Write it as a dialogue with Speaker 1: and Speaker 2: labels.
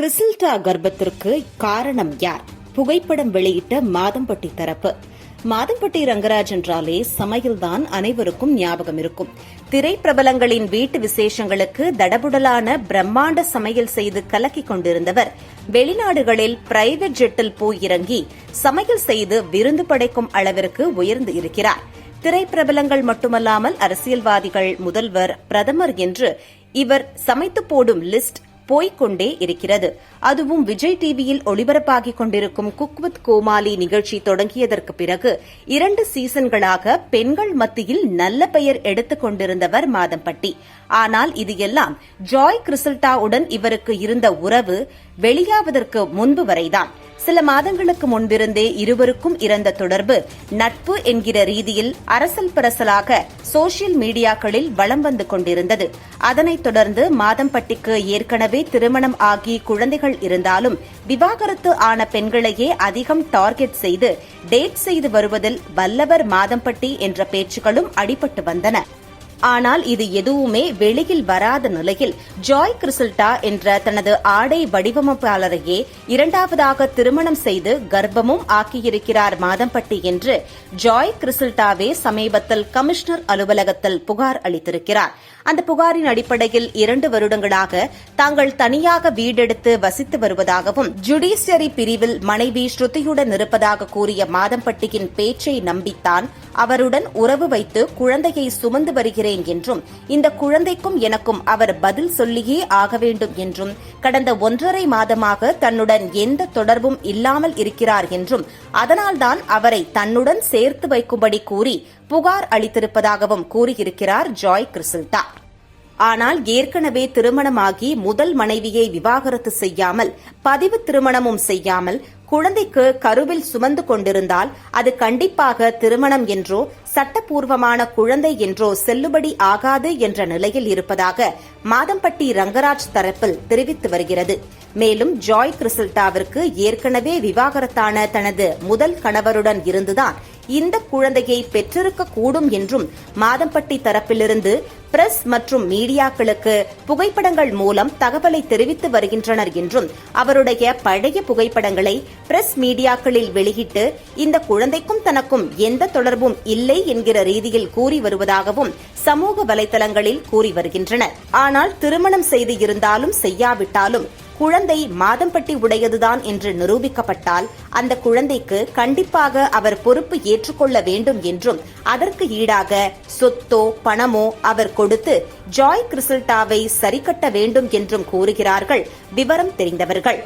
Speaker 1: கிறிசில்டா கர்ப்பத்திற்கு காரணம் யார்? புகைப்படம் வெளியிட்ட மாதம்பட்டி தரப்பு. மாதம்பட்டி ரங்கராஜ் என்றாலே சமையல்தான் அனைவருக்கும் ஞாபகம் இருக்கும். திரைப்பிரபலங்களின் வீட்டு விசேஷங்களுக்கு தடபுடலான பிரம்மாண்ட சமையல் செய்து கலக்கிக் கொண்டிருந்தவர். வெளிநாடுகளில் பிரைவேட் ஜெட்டில் போய் இறங்கி சமையல் செய்து விருந்து படைக்கும் அளவிற்கு உயர்ந்து இருக்கிறார். திரைப்பிரபலங்கள் மட்டுமல்லாமல் அரசியல்வாதிகள் முதல்வர் பிரதமர் என்று இவர் சமைத்து போடும் லிஸ்ட் போய்க்கொண்டே இருக்கிறது. அதுவும் விஜய் டிவியில் ஒளிபரப்பாகிக் கொண்டிருக்கும் குக் வித் கோமாளி நிகழ்ச்சி தொடங்கியதற்கு பிறகு இரண்டு சீசன்களாக பெண்கள் மத்தியில் நல்ல பெயர் எடுத்துக் கொண்டிருந்தவர் மாதம்பட்டி. ஆனால் இது எல்லாம் ஜாய் கிறிசல்டாவுடன் இவருக்கு இருந்த உறவு வெளியாவதற்கு முன்பு வரைதான். சில மாதங்களுக்கு முன்பிருந்தே இருவருக்கும் இருந்த தொடர்பு நட்பு என்கிற ரீதியில் அரசல் பரசலாக சோசியல் மீடியாக்களில் வலம் வந்து கொண்டிருந்தது. அதனைத் தொடர்ந்து மாதம்பட்டிக்கு ஏற்கனவே திருமணம் ஆகி குழந்தைகள் இருந்தாலும் விவாகரத்து ஆன பெண்களையே அதிகம் டார்கெட் செய்து டேட் செய்து வருவதில் வல்லவர் மாதம்பட்டி என்ற பேச்சுக்களும் அடிபட்டு வந்தன. ஆனால் இது எதுவுமே வெளியில் வராத நிலையில் ஜாய் கிறிசல்டா என்ற தனது ஆடை வடிவமைப்பாளரையே இரண்டாவதாக திருமணம் செய்து கர்ப்பமும் ஆக்கியிருக்கிறார் மாதம்பட்டி என்று ஜாய் கிறிசல்டாவே சமீபத்தில் கமிஷனர் அலுவலகத்தில் புகார் அளித்திருக்கிறார். அந்த புகாரின் அடிப்படையில் இரண்டு வருடங்களாக தாங்கள் தனியாக வீடெடுத்து வசித்து வருவதாகவும் ஜுடிஷியரி பிரிவில் மனைவி ஸ்ருதியுடன் இருப்பதாக கூறிய மாதம்பட்டியின் பேச்சை நம்பித்தான் அவருடன் உறவு வைத்து குழந்தையை சுமந்து வருகிறேன் என்றும் இந்த குழந்தைக்கும் எனக்கும் அவர் பதில் சொல்லியே ஆக வேண்டும் என்றும் கடந்த ஒன்றரை மாதமாக தன்னுடன் எந்த தொடர்பும் இல்லாமல் இருக்கிறார் என்றும் அதனால்தான் அவரை தன்னுடன் சேர்த்து வைக்கும்படி கூறி புகார் அளித்திருப்பதாகவும் கூறியிருக்கிறார் ஜாய் கிறிசல்டா ஆனால் ஏற்கனவே திருமணமாகி முதல் மனைவியை விவாகரத்து செய்யாமல் பதிவு திருமணமும் செய்யாமல் குழந்தைக்கு கருவில் சுமந்து கொண்டிருந்தால் அது கண்டிப்பாக திருமணம் என்றோ சட்டப்பூர்வமான குழந்தை என்றோ செல்லுபடி ஆகாது என்ற நிலையில் இருப்பதாக மாதம்பட்டி ரங்கராஜ் தரப்பில் தெரிவித்து வருகிறது. மேலும் ஜாய் கிறிசல்டாவிற்கு ஏற்கனவே விவாகரத்தான தனது முதல் கணவருடன் இருந்துதான் இந்த குழந்தையை பெற்றிருக்க கூடும் என்றும் மாதம்பட்டி தரப்பிலிருந்து பிரஸ் மற்றும் மீடியாக்களுக்கு புகைப்படங்கள் மூலம் தகவலை தெரிவித்து வருகின்றனர் என்றும் அவருடைய பழைய புகைப்படங்களை பிரஸ் மீடியாக்களில் வெளியிட்டு இந்த குழந்தைக்கும் தனக்கும் எந்த தொடர்பும் இல்லை என்கிற ரீதியில் கூறி வருவதாகவும் சமூக வலைதளங்களில் கூறி வருகின்றனர். ஆனால் திருமணம் செய்து இருந்தாலும் செய்யாவிட்டாலும் குழந்தை மாதம்பட்டி உடையதுதான் என்று நிரூபிக்கப்பட்டால் அந்த குழந்தைக்கு கண்டிப்பாக அவர் பொறுப்பு ஏற்றுக்கொள்ள வேண்டும் என்றும் அதற்கு ஈடாக சொத்தோ பணமோ அவர் கொடுத்து ஜாய் கிறிசல்டாவை சரிக்கட்ட வேண்டும் என்றும் கூறுகிறார்கள் விவரம் தெரிந்தவர்கள்.